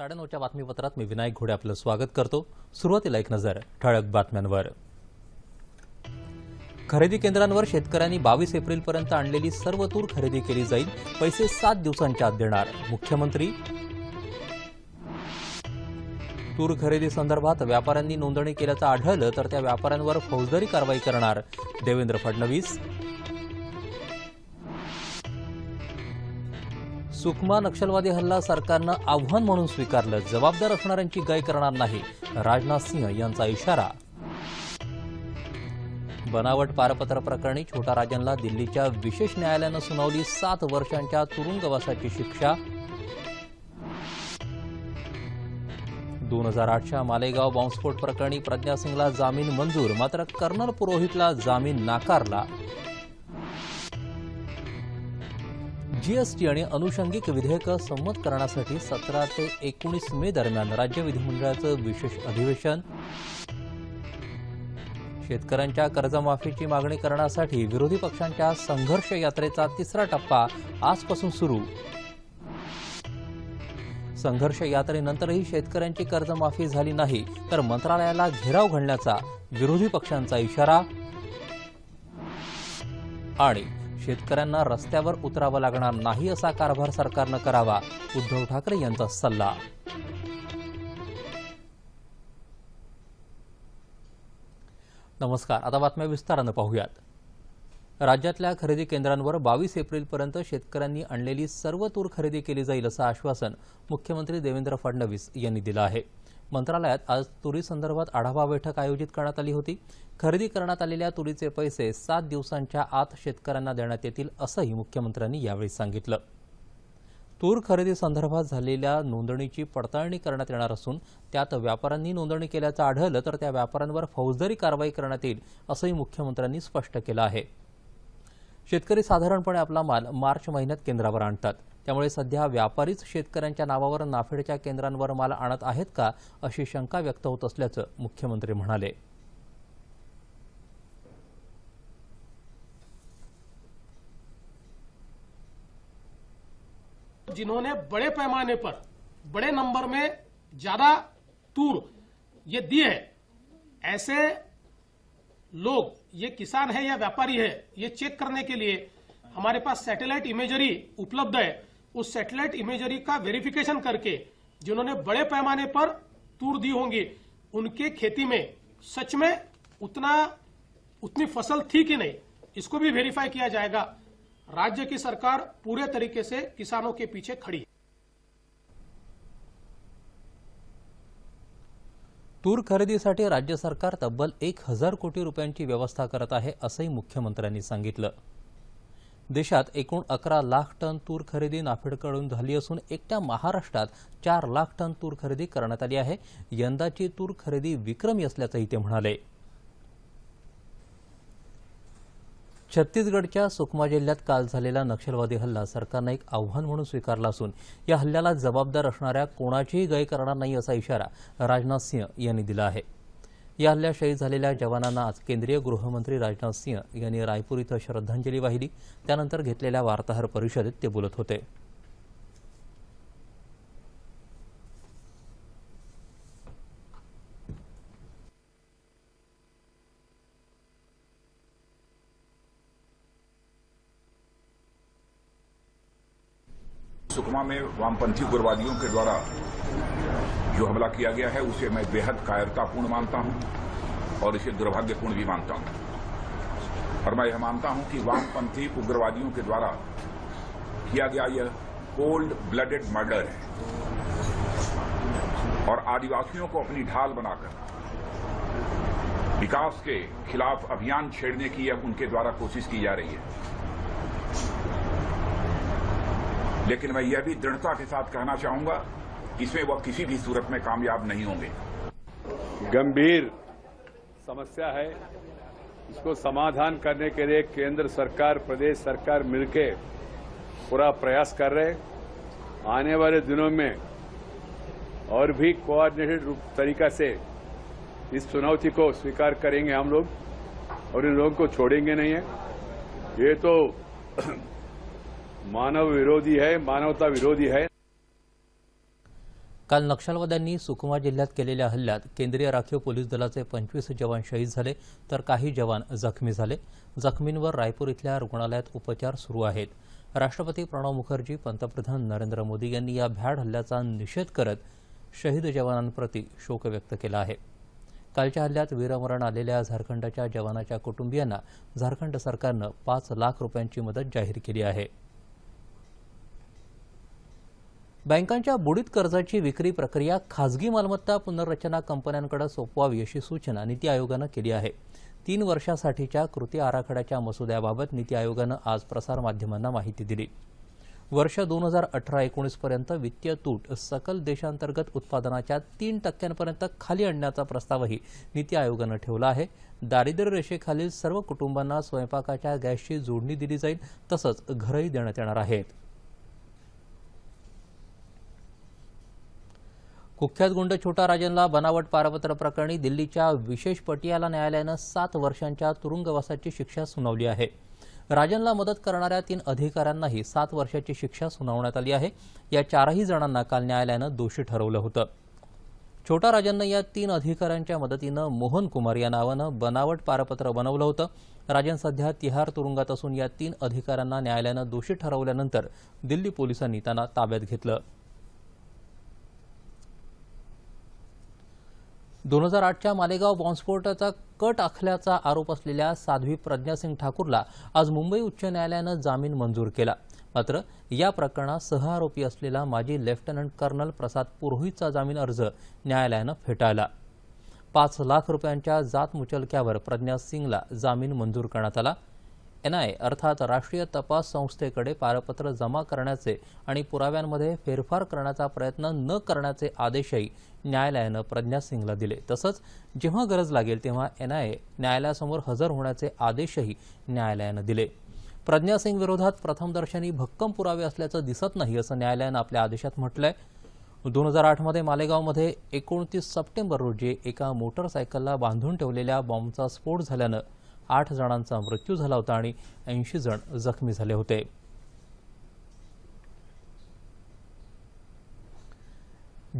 साडेनऊच्या बातमीपत्रात मी विनायक घोडे आपलं स्वागत करतो. सुरुवातीला एक नजर ठळक बातम्यांवर. खरेदी केंद्रांवर शेतकऱ्यांनी बावीस एप्रिलपर्यंत आणलेली सर्व तूर खरेदी केली जाईल पैसे सात दिवसांच्या आत देणार मुख्यमंत्री. तूर खरेदी संदर्भात व्यापाऱ्यांनी नोंदणी केल्याचं आढळलं तर त्या व्यापाऱ्यांवर फौजदारी कारवाई करणार देवेंद्र फडणवीस. सुकमा नक्षलवादी हल्ला सरकारनं आव्हान म्हणून स्वीकारलं. जबाबदार असणाऱ्यांची गय करणार नाही राजनाथ सिंह यांचा इशारा. बनावट पारपत्र प्रकरणी छोटा राजनला दिल्लीच्या विशेष न्यायालयानं सुनावली सात वर्षांच्या तुरुंगवासाची शिक्षा. दोन हजार आठच्या मालेगाव बॉम्बस्फोट प्रकरणी प्रज्ञा सिंगला जामीन मंजूर मात्र कर्नल पुरोहितला जामीन नाकारला. जीएसटी आणि अनुषंगिक विधेयकं संमत करण्यासाठी सतरा ते एकोणीस मे दरम्यान राज्य विधिमंडळाचं विशेष अधिवेशन. शेतकऱ्यांच्या कर्जमाफीची मागणी करण्यासाठी विरोधी पक्षांच्या संघर्ष यात्रेचा तिसरा टप्पा आजपासून सुरू. संघर्ष यात्रेनंतरही शेतकऱ्यांची कर्जमाफी झाली नाही तर मंत्रालयाला घेराव घालण्याचा विरोधी पक्षांचा इशारा. आणि शेतकऱ्यांना रस्त्यावर उतरावं लागणार नाही असा कारभार सरकारनं करावा उद्धव ठाकरे यांचा सल्ला. नमस्कार आता बातम्या विस्तारानं पाहूयात. राज्यातल्या खरेदी केंद्रांवर बावीस एप्रिलपर्यंत शेतकऱ्यांनी आणलेली सर्व तूर खरेदी केली जाईल असं आश्वासन मुख्यमंत्री देवेंद्र फडणवीस यांनी दिलं आहे. मंत्रालयात आज तुरीसंदर्भात आढावा बैठक आयोजित करण्यात आली होती. खरेदी करण्यात आलेल्या तुरीचे पैसे सात दिवसांच्या आत शेतकऱ्यांना देण्यात येतील असंही मुख्यमंत्र्यांनी यावेळी सांगितलं. तूर खरेदी संदर्भात झालेल्या नोंदणीची पडताळणी करण्यात येणार असून त्यात व्यापाऱ्यांनी नोंदणी केल्याचं आढळलं तर त्या व्यापाऱ्यांवर फौजदारी कारवाई करण्यात येईल असंही मुख्यमंत्र्यांनी स्पष्ट केलं आहे. शेतकरी साधारणपणे आपला माल मार्च महिन्यात केंद्रावर आणतात. त्यामुळे सध्या व्यापारीच शेतकऱ्यांच्या नावावर नाफेडच्या केंद्रांवर माल आणत आहेत का अशी शंका व्यक्त होत असल्याचं मुख्यमंत्री म्हणाले. जिन्होंने बड़े पैमाने पर बड़े नंबर में ज्यादा तूर ये दिए है ऐसे लोग ये किसान है या व्यापारी है, ये चेक करने के लिए हमारे पास सैटेलाइट इमेजरी उपलब्ध है। उस सैटेलाइट इमेजरी का वेरिफिकेशन करके जिन्होंने बड़े पैमाने पर तूर दी होंगी, उनके खेती में सच में उतना, उतनी फ़सल थी कि नहीं, इसको भी वेरीफाई किया जाएगा। राज्य की सरकार पूरे तरीके से किसानों के पीछे खड़ी है। तूर खरेदीसाठी राज्य सरकार तब्बल एक हजार कोटी रुपयांची व्यवस्था करत आहे असंही मुख्यमंत्र्यांनी सांगितलं. देशात एकूण अकरा लाख टन तूर खरेदी नाफेडकडून झाली असून एकट्या महाराष्ट्रात चार लाख टन तूर खरेदी करण्यात आली आहे. यंदाची तूर खरेदी विक्रमी असल्याचंही ते म्हणाले. छत्तीसगडच्या सुकमा जिल्ह्यात काल झालेला नक्षलवादी हल्ला सरकारनं एक आव्हान म्हणून स्वीकारला असून या हल्ल्याला जबाबदार असणाऱ्या कोणाचीही गय करणार नाही असा इशारा राजनाथ सिंह यांनी दिला आहे. या हल्ल्यात शहीद झालेल्या जवानांना आज केंद्रीय गृहमंत्री राजनाथ सिंह यांनी रायपूर इथं श्रद्धांजली वाहिली. त्यानंतर घेतलेल्या वार्ताहर परिषदेत ते बोलत होते. सुकमा में वामपंथी उग्रवादियों के द्वारा जो हमला किया गया है, उसे मैं बेहद कायरतापूर्ण मानता हूँ और इसे दुर्भाग्यपूर्ण भी मानता हूँ। और मैं यह मानता हूँ कि वामपंथी उग्रवादियों के द्वारा किया गया यह कोल्ड ब्लडेड मर्डर है। और आदिवासियों को अपनी ढाल बनाकर विकास के खिलाफ अभियान छेड़ने की यह उनके द्वारा कोशिश की जा रही है। लेकिन मैं यह भी दृढ़ता के साथ कहना चाहूँगा कि इसमें वह किसी भी सूरत में कामयाब नहीं होंगे। गंभीर समस्या है। इसको समाधान करने के लिए केंद्र सरकार, प्रदेश सरकार मिलकर पूरा प्रयास कर रहे आने वाले दिनों में और भी कोऑर्डिनेटेड तरीका से इस चुनौती को स्वीकार करेंगे हम लोग और इन लोगों को छोड़ेंगे नहीं है। ये तो मानव विरोधी आहे मानवता विरोधी आहे. काल नक्षलवाद्यांनी सुकमा जिल्ह्यात केलेल्या हल्ल्यात केंद्रीय राखीव पोलीस दलाचे पंचवीस जवान शहीद झाले तर काही जवान जखमी झाले. जखमींवर रायपूर इथल्या रुग्णालयात उपचार सुरू आहेत. राष्ट्रपती प्रणव मुखर्जी पंतप्रधान नरेंद्र मोदी यांनी या भ्याड हल्ल्याचा निषेध करत शहीद जवानांप्रती शोक व्यक्त केला आहे. कालच्या हल्ल्यात वीरमरण आलेल्या झारखंडच्या जवानाच्या कुटुंबियांना झारखंड सरकारनं पाच लाख रुपयांची मदत जाहीर केली आहे. बँकांच्या बुडीत कर्जाची विक्री प्रक्रिया खाजगी मालमत्ता पुनर्रचना कंपन्यांकडे सोपवावी अशी सूचना नीती आयोगानं केली आहे. तीन वर्षासाठीच्या कृती आराखड्याच्या मसुद्याबाबत नीती आयोगानं आज प्रसारमाध्यमांना माहिती दिली. वर्ष दोन हजार अठरा एकोणीसपर्यंत वित्तीय तूट सकल देशांतर्गत उत्पादनाच्या तीन टक्क्यांपर्यंत खाली आणण्याचा प्रस्तावही नीती आयोगानं ठेवला आहे. दारिद्र्य रेषेखालील सर्व कुटुंबांना स्वयंपाकाच्या गॅसची जोडणी दिली जाईल तसंच घरही देण्यात येणार आहेत कुख्यात गुंड छोटा राजनला बनावट पारपत्र प्रकरणी दिल्लीच्या विशेष पटियाला न्यायालयानं सात वर्षांच्या तुरुंगवासाची शिक्षा सुनावली आहे. राजनला मदत करणाऱ्या तीन अधिकाऱ्यांनाही सात वर्षाची शिक्षा सुनावण्यात आली आहे. या चारही जणांना काल न्यायालयानं दोषी ठरवलं होतं. छोटा राजननं या तीन अधिकाऱ्यांच्या मदतीनं मोहन कुमार या नावानं बनावट पारपत्र बनवलं होतं. राजन सध्या तिहार तुरुंगात असून या तीन अधिकाऱ्यांना न्यायालयानं दोषी ठरवल्यानंतर दिल्ली पोलिसांनी त्यांना ताब्यात घेतलं. दोन हजार आठच्या मालेगाव बॉम्बस्फोटाचा कट आखल्याचा आरोप असलेल्या साध्वी प्रज्ञासिंग ठाकूरला आज मुंबई उच्च न्यायालयानं जामीन मंजूर केला. मात्र या प्रकरणात सहआरोपी असलेला माजी लेफ्टनंट कर्नल प्रसाद पुरोहितचा जामीन अर्ज न्यायालयानं फेटाळला. पाच लाख रुपयांच्या जात मुचलक्यावर प्रज्ञा सिंगला जामीन मंजूर करण्यात आला. एनआय अर्थात राष्ट्रीय तपास संस्थेकडे पारपत्र जमा करण्याचे आणि पुराव्यांमध्ये फेरफार करण्याचा प्रयत्न न करण्याचे आदेशही न्यायालयानं प्रज्ञा सिंगला दिले. तसंच जेव्हा गरज लागेल तेव्हा एनआयए न्यायालयासमोर हजर होण्याचे आदेशही न्यायालयानं दिले. प्रज्ञा सिंग विरोधात प्रथमदर्शनी भक्कम पुरावे असल्याचं दिसत नाही असं न्यायालयानं आपल्या आदेशात म्हटलंय. दोन हजार आठमध्ये मालेगावमध्ये एकोणतीस सप्टेंबर रोजी एका मोटरसायकलला बांधून ठेवलेल्या बॉम्बचा स्फोट झाल्यानं आठ जणांचा मृत्यू झाला होता आणि ऐंशी जण जखमी झाले होते.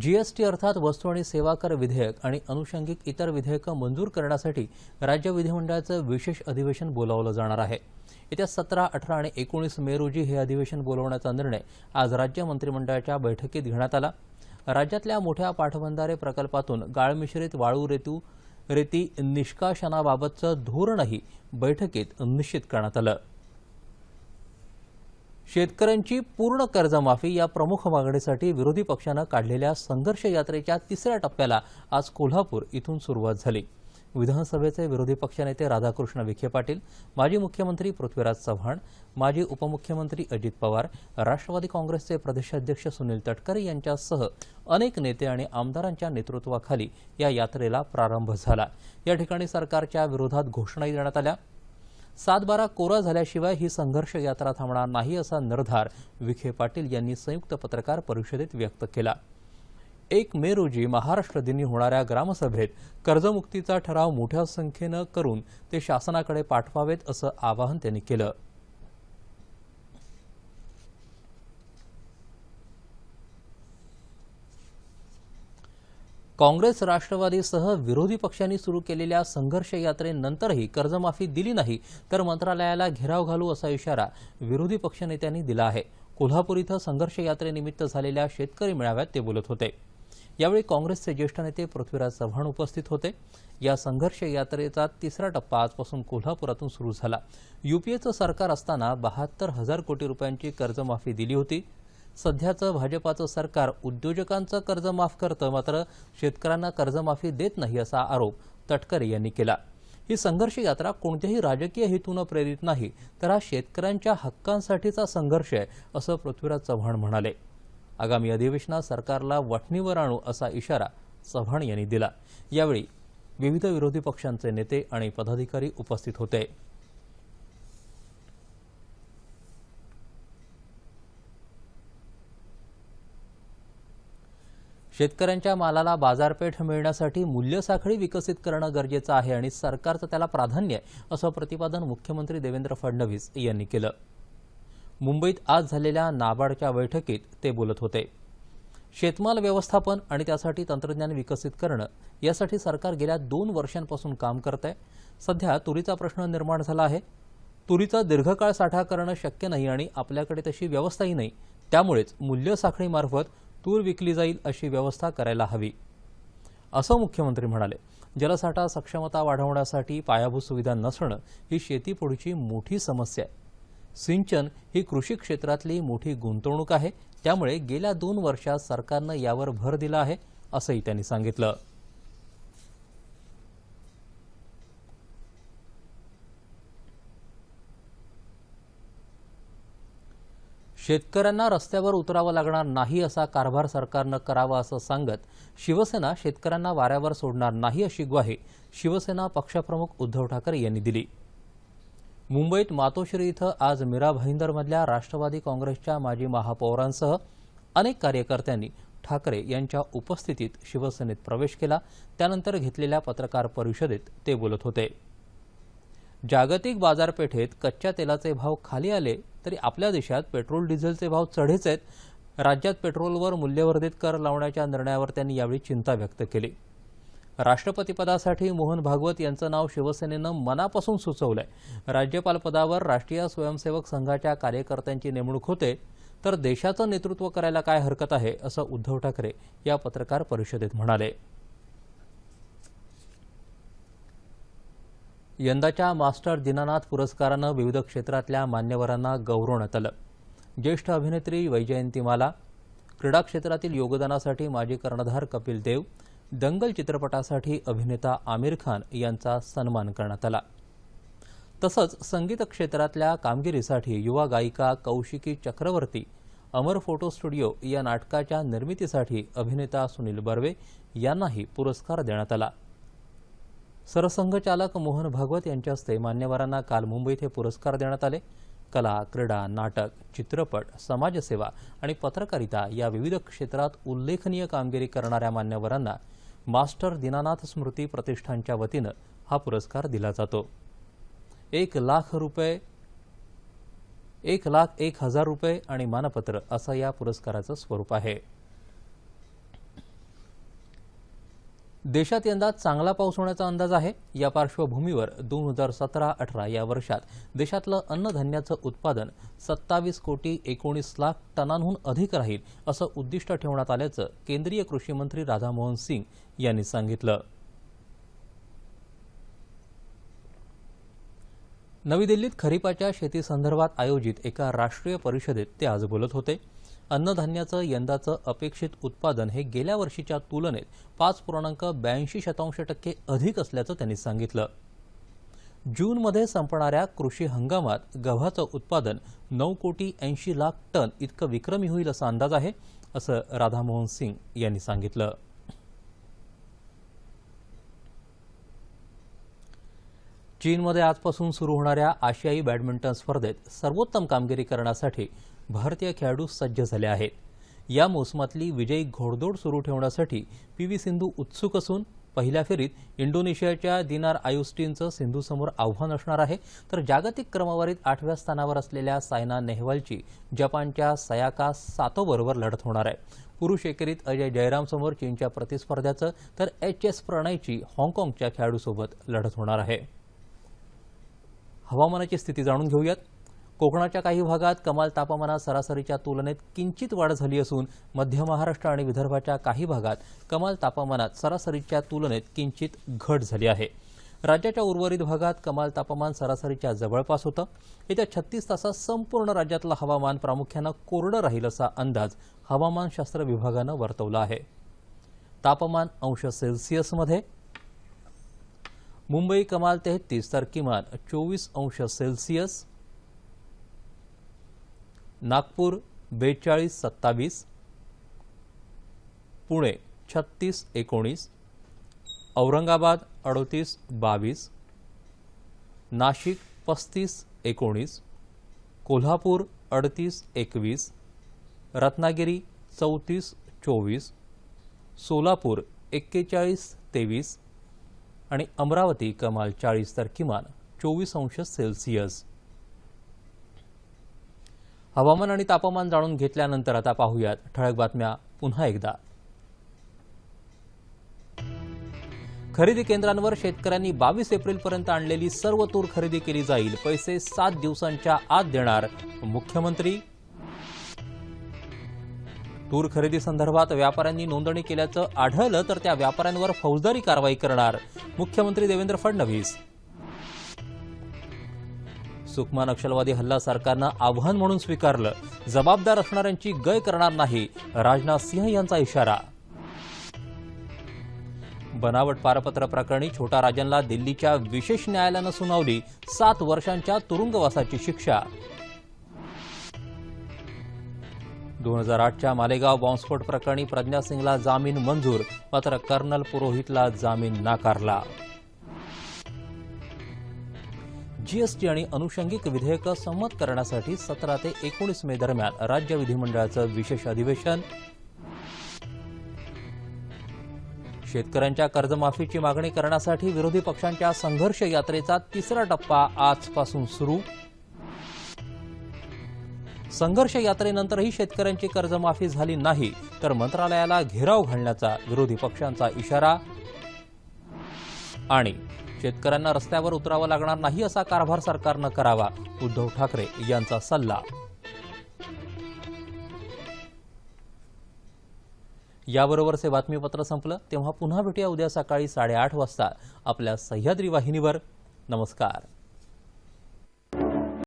जीएसटी अर्थात वस्तू आणि सेवा कर विधेयक आणि अनुषंगिक इतर विधेयकं मंजूर करण्यासाठी राज्य विधिमंडळाचं विशेष अधिवेशन बोलावलं जाणार आहे. येत्या सतरा अठरा आणि एकोणीस मे रोजी हे अधिवेशन बोलवण्याचा निर्णय आज राज्य मंत्रिमंडळाच्या बैठकीत घेण्यात आला. राज्यातल्या मोठ्या पाठबंधारे प्रकल्पातून गाळमिश्रित वाळू रेतू रेती निष्काशनाबाबतचं धोरणही बैठकीत निश्चित करण्यात आलं. शेतकऱ्यांची पूर्ण कर्जमाफी या प्रमुख मागणीसाठी विरोधी पक्षानं काढलेल्या संघर्ष यात्रेच्या तिसऱ्या टप्प्याला आज कोल्हापूर इथून सुरुवात झाली. विधानसभेचे विरोधी पक्षनेते राधाकृष्ण विखे पाटील माजी मुख्यमंत्री पृथ्वीराज चव्हाण माजी उपमुख्यमंत्री अजित पवार राष्ट्रवादी काँग्रेसचे प्रदेशाध्यक्ष सुनील तटकरे यांच्यासह अनेक नेते आणि आमदारांच्या नेतृत्वाखाली या यात्रेला प्रारंभ झाला. या ठिकाणी सरकारच्या विरोधात घोषणाही देण्यात आल्या. सातबारा कोरा झाल्याशिवाय ही संघर्ष यात्रा थांबणार नाही असा निर्धार विखे पाटील यांनी संयुक्त पत्रकार परिषदेत व्यक्त केला. एक मे रोजी महाराष्ट्र दिनी होणाऱ्या ग्रामसभेत कर्जमुक्तीचा ठराव मोठ्या संख्येनं करून ते शासनाकडे पाठवावेत असं आवाहन त्यांनी केलं. काँग्रेस राष्ट्रवादीसह विरोधी पक्षांनी सुरू केलेल्या संघर्ष यात्रेनंतरही कर्जमाफी दिली नाही तर मंत्रालयाला घेराव घालू असा इशारा विरोधी पक्षनेत्यांनी दिला आहे. कोल्हापूर इथं संघर्ष यात्रेनिमित्त झालेल्या शेतकरी मेळाव्यात ते बोलत होते. यावेळी काँग्रेसचे ज्येष्ठ नेते पृथ्वीराज चव्हाण उपस्थित होते. या संघर्ष यात्रेचा तिसरा टप्पा आजपासून कोल्हापुरातून सुरू झाला. युपीएचं सरकार असताना बहात्तर हजार कोटी रुपयांची कर्जमाफी दिली होती. सध्याचं भाजपाचं सरकार उद्योजकांचं कर्ज माफ करतं मात्र शेतकऱ्यांना कर्जमाफी देत नाही असा आरोप तटकरे यांनी केला. ही संघर्ष यात्रा कोणत्याही राजकीय हेतूनं प्रेरित नाही तर हा शेतकऱ्यांच्या हक्कांसाठीचा संघर्ष आहे असं पृथ्वीराज चव्हाण म्हणाले. आगामी अधिवेशनात सरकारला वठणीवर आणू असा इशारा चव्हाण यांनी दिला. यावेळी विविध विरोधी पक्षांचे नेते आणि पदाधिकारी उपस्थित होते. शेतकऱ्यांच्या मालाला बाजारपेठ मिळण्यासाठी मूल्य साखळी विकसित करणं गरजेचं आहे आणि सरकारचं त्याला प्राधान्य आहे असं प्रतिपादन मुख्यमंत्री देवेंद्र फडणवीस यांनी केलं. मुंबईत आज झालेल्या नाबार्डच्या बैठकीत ते बोलत होते. शेतमाल व्यवस्थापन आणि त्यासाठी तंत्रज्ञान विकसित करणं यासाठी सरकार गेल्या दोन वर्षांपासून काम करत आहे सध्या तुरीचा प्रश्न निर्माण झाला आहे. तुरीचा दीर्घकाळ साठा करणं शक्य नाही आणि आपल्याकडे तशी व्यवस्थाही नाही. त्यामुळेच मूल्य साखळीमार्फत तूर विकली जाईल अशी व्यवस्था करायला हवी. असं मुख्यमंत्री म्हणाले. जलसाठा सक्षमता वाढवण्यासाठी पायाभूत सुविधा नसणं ही शेतीपुढची मोठी समस्या आहे. सिंचन ही कृषी क्षेत्रातली मोठी गुंतवणूक आहे. त्यामुळे गेल्या दोन वर्षात सरकारनं यावर भर दिला आहे असंही त्यांनी सांगितलं. शेतकऱ्यांना रस्त्यावर उतरावं लागणार नाही असा कारभार सरकारनं करावा असं सांगत शिवसेना शेतकऱ्यांना वाऱ्यावर सोडणार नाही अशी ग्वाही शिवसेना पक्षप्रमुख उद्धव ठाकरे यांनी दिली. मुंबईत मातोश्री इथं आज मीरा भाईंदरमधल्या राष्ट्रवादी काँग्रेसच्या माजी महापौरांसह अनेक कार्यकर्त्यांनी ठाकरे यांच्या उपस्थितीत शिवसेनेत प्रवेश केला. त्यानंतर घेतलेल्या पत्रकार परिषदेत ते बोलत होते. जागतिक बाजारपेठेत कच्च्या तेलाचे भाव खाली आले तरी आपल्या देशात पेट्रोल डिझेलचे भाव चढेच आहेत. राज्यात पेट्रोलवर मूल्यवर्धित कर लावण्याच्या निर्णयावर त्यांनी यावेळी चिंता व्यक्त केली. राष्ट्रपतीपदासाठी मोहन भागवत यांचं नाव शिवसेनेनं मनापासून सुचवलंय. राज्यपाल पदावर राष्ट्रीय स्वयंसेवक संघाच्या कार्यकर्त्यांची नेमणूक होते तर देशाचं नेतृत्व करायला काय हरकत आहे असं उद्धव ठाकरे या पत्रकार परिषदेत म्हणाले. यंदाच्या मास्टर दीनानाथ पुरस्कारानं विविध क्षेत्रातल्या मान्यवरांना गौरवण्यात आलं. ज्येष्ठ अभिनेत्री वैजयंतीमाला क्रीडा क्षेत्रातील योगदानासाठी माजी कर्णधार कपिल देव दंगल चित्रपटासाठी अभिनेता आमिर खान यांचा सन्मान करण्यात आला. तसंच संगीत क्षेत्रातल्या कामगिरीसाठी युवा गायिका कौशिकी चक्रवर्ती अमर फोटो स्टुडिओ या नाटकाच्या निर्मितीसाठी अभिनेता सुनील बर्वे यांनाही पुरस्कार देण्यात आला. सरसंघचालक मोहन भागवत यांच्या हस्ते मान्यवरांना काल मुंबईत हे पुरस्कार देण्यात आले. कला क्रीडा नाटक चित्रपट समाजसेवा आणि पत्रकारिता या विविध क्षेत्रात उल्लेखनीय कामगिरी करणाऱ्या मान्यवरांना मास्टर दीनानाथ स्मृती प्रतिष्ठानच्या वतीनं हा पुरस्कार दिला जातो. एक लाख रुपये एक लाख एक हजार रुपये आणि मानपत्र असं या पुरस्काराचं स्वरूप आहे. देशात यंदा चांगला पाऊस होण्याचा अंदाज आहे. या पार्श्वभूमीवर दोन हजार सतरा अठरा या वर्षात देशातलं अन्नधान्याचं उत्पादन सत्तावीस कोटी एकोणीस लाख टनांहून अधिक राहील असं उद्दिष्ट ठेवण्यात आल्याचं केंद्रीय कृषी मंत्री राधामोहन सिंग यांनी सांगितलं. नवी दिल्लीत खरीपाच्या शेतीसंदर्भात आयोजित एका राष्ट्रीय परिषदेत ते आज बोलत होते. अन्नधान्याचं यंदाचं अपेक्षित उत्पादन हे गेल्या वर्षीच्या तुलनेत पाच पूर्णांक ब्याऐंशी शतांश टक्के अधिक असल्याचं त्यांनी सांगितलं. जूनमध्ये संपणाऱ्या कृषी हंगामात गव्हाचं उत्पादन नऊ कोटी ऐंशी लाख टन इतकं विक्रमी होईल असा अंदाज आहे असं राधामोहन सिंग यांनी सांगितलं. चीनमध्ये आजपासून सुरू होणाऱ्या आशियाई बॅडमिंटन स्पर्धेत सर्वोत्तम कामगिरी करण्यासाठी भारतीय खेळाडू सज्ज झाले आहेत. या मोसमातली विजयी घोडदौड सुरू ठेवण्यासाठी पी व्ही सिंधू उत्सुक असून पहिल्या फेरीत इंडोनेशियाच्या दिनार आयुस्टीनचं सिंधूसमोर आव्हान असणार आहे. तर जागतिक क्रमवारीत आठव्या स्थानावर असलेल्या सायना नेहवालची जपानच्या सयाका सातोबरोबर लढत होणार आहे. पुरुष एकेरीत अजय जयरामसमोर चीनच्या प्रतिस्पर्ध्याचं तर एच एस प्रणयची हाँगकाँगच्या खेळाडूसोबत लढत होणार आहे. हवामानाची स्थिती जाणून घेऊयात. कोकणाच्या काही भागात कमाल तापमानात सरासरीच्या तुलनेत किंचित वाढ झाली असून मध्य महाराष्ट्र आणि विदर्भाच्या काही भागात कमाल तापमानात सरासरीच्या तुलनेत किंचित घट झाली आहे. राज्याच्या उर्वरित भागात कमाल तापमान सरासरीच्या जवळपास होतं. येत्या छत्तीस तासात संपूर्ण राज्यातलं हवामान प्रामुख्यानं कोरडं राहील असा अंदाज हवामानशास्त्र विभागानं वर्तवला आहे. तापमान अंश सेल्सिअसमध्ये मुंबई कमाल तेहतीस तर किमान चोवीस अंश सेल्सिअस नागपूर बेचाळीस सत्तावीस पुणे छत्तीस एकोणीस औरंगाबाद अडतीस बावीस नाशिक पस्तीस एकोणीस कोल्हापूर अडतीस एकवीस रत्नागिरी चौतीस चोवीस सोलापूर एक्केचाळीस तेवीस आणि अमरावती कमाल चाळीस तर किमान चोवीस अंश सेल्सिअस. हवामान आणि तापमान जाणून घेतल्यानंतर आता पाहूयात. ठळक बातम्या पुन्हा एकदा. खरेदी केंद्रांवर शेतकऱ्यांनी बावीस एप्रिलपर्यंत आणलेली सर्व तूर खरेदी केली जाईल. पैसे सात दिवसांच्या आत देणार मुख्यमंत्री. तूर खरेदी संदर्भात व्यापाऱ्यांनी नोंदणी केल्याचं आढळलं तर त्या व्यापाऱ्यांवर फौजदारी कारवाई करणार मुख्यमंत्री देवेंद्र फडणवीस. सुकमा नक्षलवादी हल्ला सरकारनं आव्हान म्हणून स्वीकारलं. जबाबदार असणाऱ्यांची गय करणार नाही राजनाथ सिंह यांचा इशारा. बनावट पारपत्र प्रकरणी छोटा राजनला दिल्लीच्या विशेष न्यायालयानं सुनावली सात वर्षांच्या तुरुंगवासाची शिक्षा. दोन हजार आठच्या मालेगाव बॉम्बस्फोट प्रकरणी प्रज्ञा सिंगला जामीन मंजूर मात्र कर्नल पुरोहितला जामीन नाकारला. जीएसटी आणि अनुषंगिक विधेयकं संमत करण्यासाठी सतरा ते एकोणीस मे दरम्यान राज्य विधिमंडळाचं विशेष अधिवेशन. शेतकऱ्यांच्या कर्जमाफीची मागणी करण्यासाठी विरोधी पक्षांच्या संघर्ष यात्रेचा तिसरा टप्पा आजपासून सुरू. संघर्ष यात्रेनंतरही शेतकऱ्यांची कर्जमाफी झाली नाही तर मंत्रालयाला घेराव घालण्याचा विरोधी पक्षांचा इशारा. आणि शेतकऱ्यांना रस्त्यावर उतरावं लागणार नाही असा कारभार सरकारनं करावा उद्धव ठाकरे यांचा सल्ला. याबरोबरच हे बातमीपत्र संपलं. तेव्हा पुन्हा भेटूया उद्या सकाळी साडेआठ वाजता आपल्या सह्याद्री वाहिनीवर. नमस्कार.